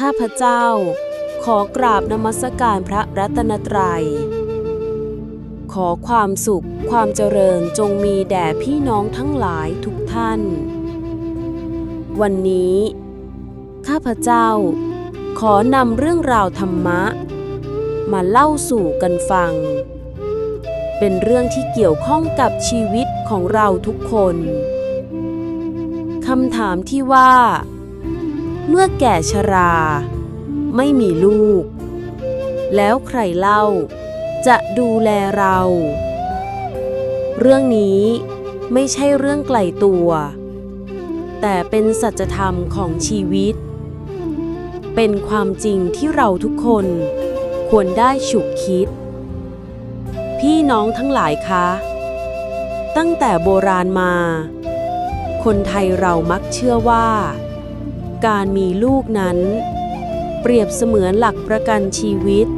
ข้าพเจ้า ขอกราบนมัสการพระรัตนตรัย ขอความสุขความเจริญจงมีแด่พี่น้องทั้งหลายทุกท่าน วันนี้ ข้าพเจ้า ขอนำเรื่องราวธรรมะ มาเล่าสู่กันฟัง เป็นเรื่องที่เกี่ยวข้องกับชีวิตของเราทุกคนคำถามที่ว่า เมื่อแก่ชรา ไม่มีลูก แล้วใครเล่า จะดูแลเรา เรื่องนี้ไม่ใช่เรื่องไกลตัว แต่เป็นสัจธรรมของชีวิต เป็นความจริงที่เราทุกคนควรได้ฉุกคิด พี่น้องทั้งหลายคะ ตั้งแต่โบราณมา คนไทยเรามักเชื่อว่า การมีลูกนั้น เปรียบเสมือนหลักประกันชีวิต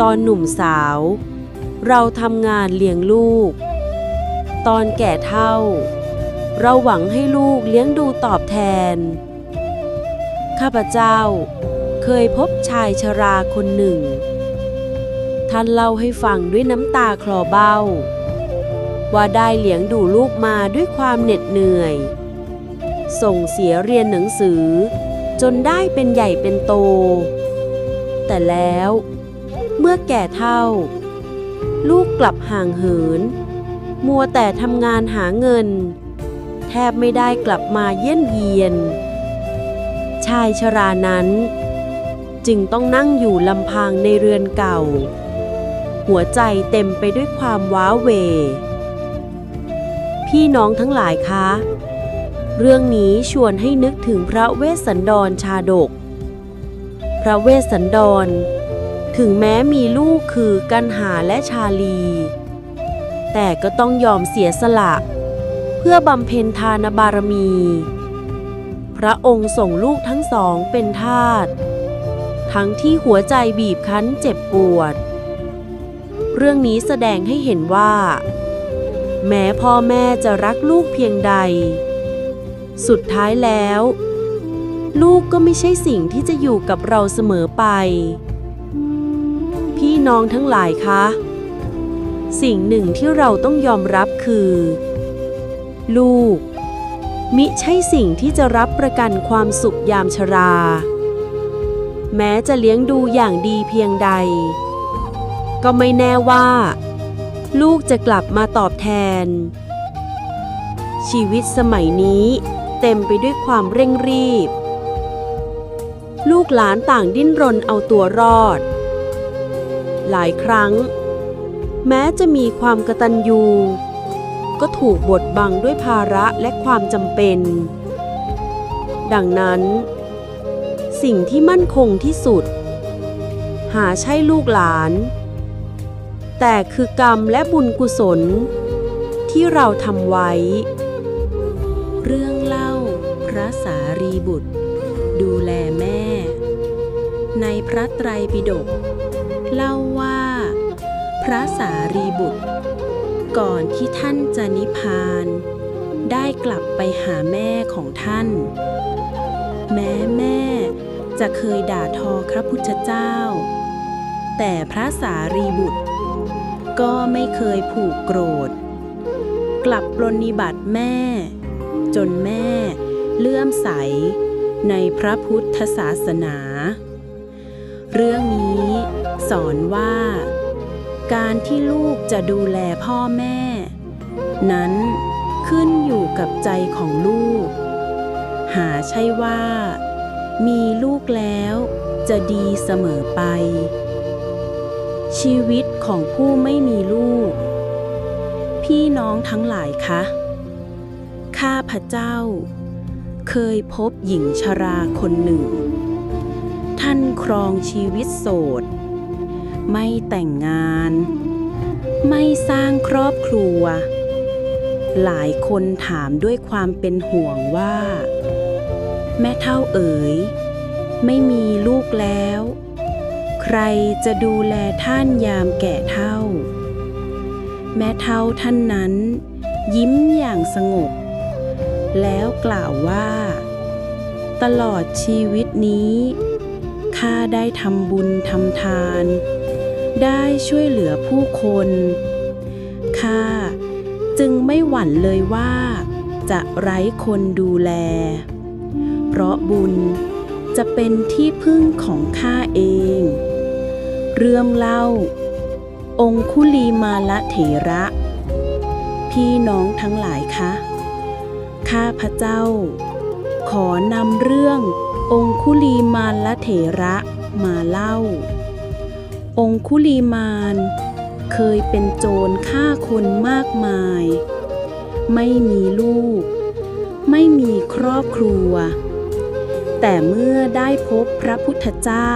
ตอนหนุ่มสาว เราทำงานเลี้ยงลูก ตอนแก่เท่า เราหวังให้ลูกเลี้ยงดูตอบแทน ข้าพเจ้าเคยพบชายชราคนหนึ่ง ท่านเล่าให้ฟังด้วยน้ำตาคลอเบ้า ว่าได้เลี้ยงดูลูกมาด้วยความเหน็ดเหนื่อย ส่งเสียเรียนหนังสือ จนได้เป็นใหญ่เป็นโต แต่แล้ว เมื่อแก่เท่า ลูกกลับห่างเหิน มัวแต่ทำงานหาเงิน แทบไม่ได้กลับมาเยี่ยนเยียน ชายชรานั้น จึงต้องนั่งอยู่ลำพังในเรือนเก่า หัวใจเต็มไปด้วยความว้าเหวพี่น้องทั้งหลายคะ เรื่องนี้ชวนให้นึกถึงพระเวสสันดรชาดก พระเวสสันดร ถึงแม้มีลูกคือกันหาและชาลี แต่ก็ต้องยอมเสียสละ เพื่อบำเพ็ญทานบารมี พระองค์ส่งลูกทั้งสองเป็นทาสทั้งที่หัวใจบีบคั้นเจ็บปวด เรื่องนี้แสดงให้เห็นว่า แม้พ่อแม่จะรักลูกเพียงใด สุดท้ายแล้ว ลูกก็ไม่ใช่สิ่งที่จะอยู่กับเราเสมอไป พี่น้องทั้งหลายคะ สิ่งหนึ่งที่เราต้องยอมรับคือ ลูก มิใช่สิ่งที่จะรับประกันความสุขยามชรา แม้จะเลี้ยงดูอย่างดีเพียงใด ก็ไม่แน่ว่า ลูกจะกลับมาตอบแทนชีวิตสมัยนี้ เต็มไปด้วยความเร่งรีบ ลูกหลานต่างดิ้นรนเอาตัวรอด หลายครั้ง แม้จะมีความกระตัญญูก็ถูกบดบังด้วยภาระและความจำเป็น ดังนั้น สิ่งที่มั่นคงที่สุด หาใช่ลูกหลาน แต่คือกรรมและบุญกุศล ที่เราทำไว้ เรื่อง ระสารีบุตร ดูแลแม่ ในพระไตรปิฎกเล่าว่า พระสารีบุตร ก่อนที่ท่านจะนิพพาน ได้กลับไปหาแม่ของท่าน แม้แม่จะเคยด่าทอพระพุทธเจ้า แต่พระสารีบุตร ก็ไม่เคยผูกโกรธ กลับปรนนิบัติแม่ จนแม่ เลื่อมใสในพระพุทธศาสนา เรื่องนี้สอนว่า การที่ลูกจะดูแลพ่อแม่ นั้นขึ้นอยู่กับใจของลูก หาใช่ว่า มีลูกแล้วจะดีเสมอไป ชีวิตของผู้ไม่มีลูก พี่น้องทั้งหลายคะ ข้าพระเจ้า เคยพบหญิงชราคนหนึ่ง ท่านครองชีวิตโสด ไม่แต่งงาน ไม่สร้างครอบครัว หลายคนถามด้วยความเป็นห่วงว่า แม่เท่าเอ๋ย ไม่มีลูกแล้ว ใครจะดูแลท่านยามแก่เท่า แม่เท่าท่านนั้น ยิ้มอย่างสงบ แล้วกล่าวว่า ตลอดชีวิตนี้ข้าได้ทำบุญทำทาน ได้ช่วยเหลือผู้คนข้าจึงไม่หวั่นเลยว่า จะไร้คนดูแล เพราะบุญจะเป็นที่พึ่งของข้าเอง เรื่องเล่า องคุลีมาละเถระ พี่น้องทั้งหลายคะ ข้าพระเจ้า ขอนำเรื่ององคุลีมานละเถระมาเล่า องคุลีมานเคยเป็นโจรฆ่าคนมากมาย ไม่มีลูก ไม่มีครอบครัว แต่เมื่อได้พบพระพุทธเจ้า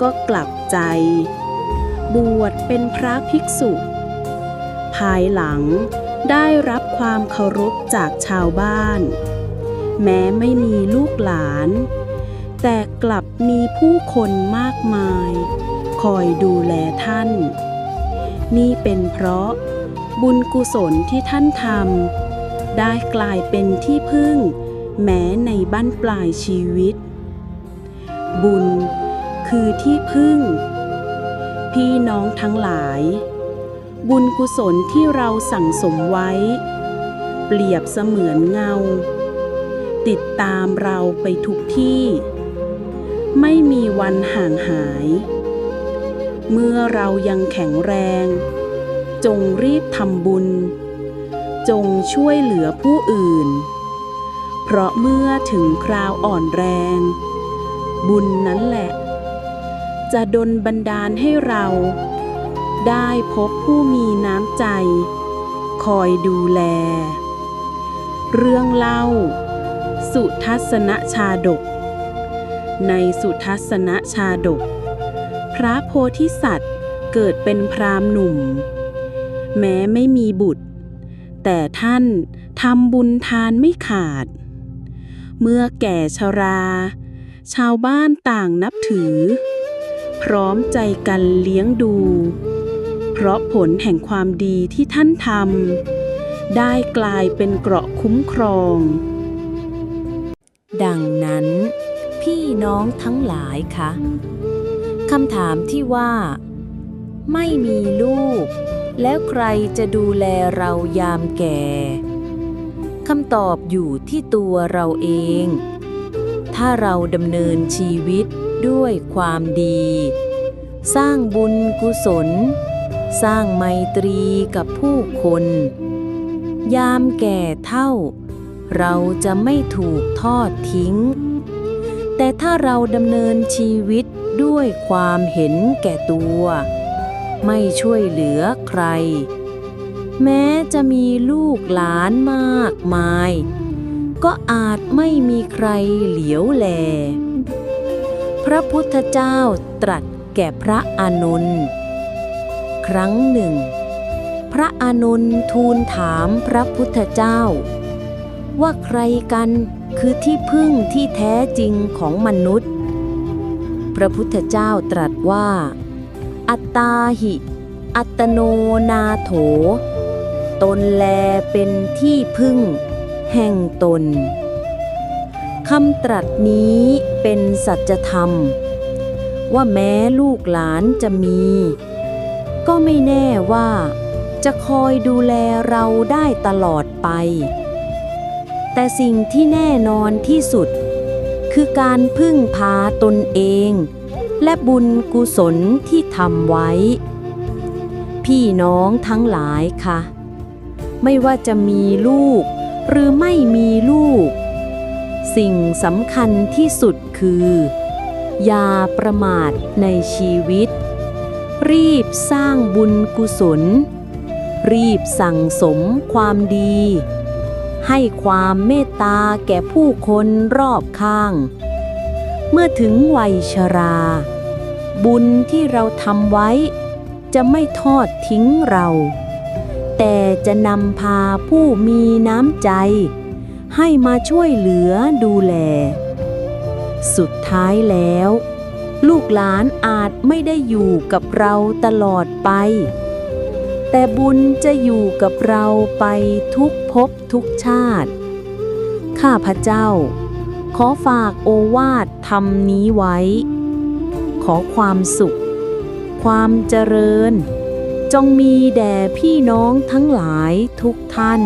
ก็กลับใจ บวชเป็นพระภิกษุ ภายหลังได้รับ ความเคารพจากชาวบ้าน แม้ไม่มีลูกหลาน แต่กลับมีผู้คนมากมาย คอยดูแลท่าน นี่เป็นเพราะบุญกุศลที่ท่านทำได้กลายเป็นที่พึ่ง แม้ในบั้นปลายชีวิต บุญคือที่พึ่ง พี่น้องทั้งหลาย บุญกุศลที่เราสั่งสมไว้ เปรียบเสมือนเงา ติดตามเราไปทุกที่ ไม่มีวันห่างหาย เมื่อเรายังแข็งแรง จงรีบทำบุญ จงช่วยเหลือผู้อื่น เพราะเมื่อถึงคราวอ่อนแรง บุญนั้นแหละ จะดลบันดาลให้เรา ได้พบผู้มีน้ำใจคอยดูแล เรื่องเล่า สุทัศนชาดก ในสุทัศนชาดก พระโพธิสัตว์เกิดเป็นพรามหนุ่ม แม้ไม่มีบุตร แต่ท่านทำบุญทานไม่ขาด เมื่อแก่ชรา ชาวบ้านต่างนับถือ พร้อมใจกันเลี้ยงดู เพราะผลแห่งความดีที่ท่านทำ ได้กลายเป็นเกราะคุ้มครอง ดังนั้น พี่น้องทั้งหลายคะคำถามที่ว่า ไม่มีลูก แล้วใครจะดูแลเรายามแก่คำตอบอยู่ที่ตัวเราเอง ถ้าเราดำเนินชีวิตด้วยความดี สร้างบุญกุศล สร้างไมตรีกับผู้คน ยามแก่เท่า เราจะไม่ถูกทอดทิ้ง แต่ถ้าเราดำเนินชีวิตด้วยความเห็นแก่ตัว ไม่ช่วยเหลือใคร แม้จะมีลูกหลานมากมาย ก็อาจไม่มีใครเหลียวแล พระพุทธเจ้าตรัสแก่พระอานนท์ครั้งหนึ่ง ระอานนท์ทูลถามพระพุทธเจ้า ว่าใครกันคือที่พึ่งที่แท้จริงของมนุษย์ พระพุทธเจ้าตรัสว่า อัตตาหิ อัตโนนาโถ ตนแลเป็นที่พึ่ง แห่งตนคำตรัสนี้เป็นสัจธรรม ว่าแม้ลูกหลานจะมี ก็ไม่แน่ว่า จะคอยดูแลเราได้ตลอดไป แต่สิ่งที่แน่นอนที่สุด คือการพึ่งพาตนเอง และบุญกุศลที่ทำไว้ พี่น้องทั้งหลายค่ะ ไม่ว่าจะมีลูก หรือไม่มีลูก สิ่งสำคัญที่สุดคือ อย่าประมาทในชีวิต รีบสร้างบุญกุศล รีบสั่งสมความดี ให้ความเมตตาแก่ผู้คนรอบข้าง เมื่อถึงวัยชรา บุญที่เราทำไว้ จะไม่ทอดทิ้งเรา แต่จะนำพาผู้มีน้ำใจ ให้มาช่วยเหลือดูแล สุดท้ายแล้ว ลูกหลานอาจไม่ได้อยู่กับเราตลอดไป แต่บุญจะอยู่กับเราไปทุกภพทุกชาติ ข้าพระเจ้าขขอฝากโอวาทธรรมนี้ไว้ ขอความสุข ความเจริญ จงมีแด่พี่น้องทั้งหลายทุกท่าน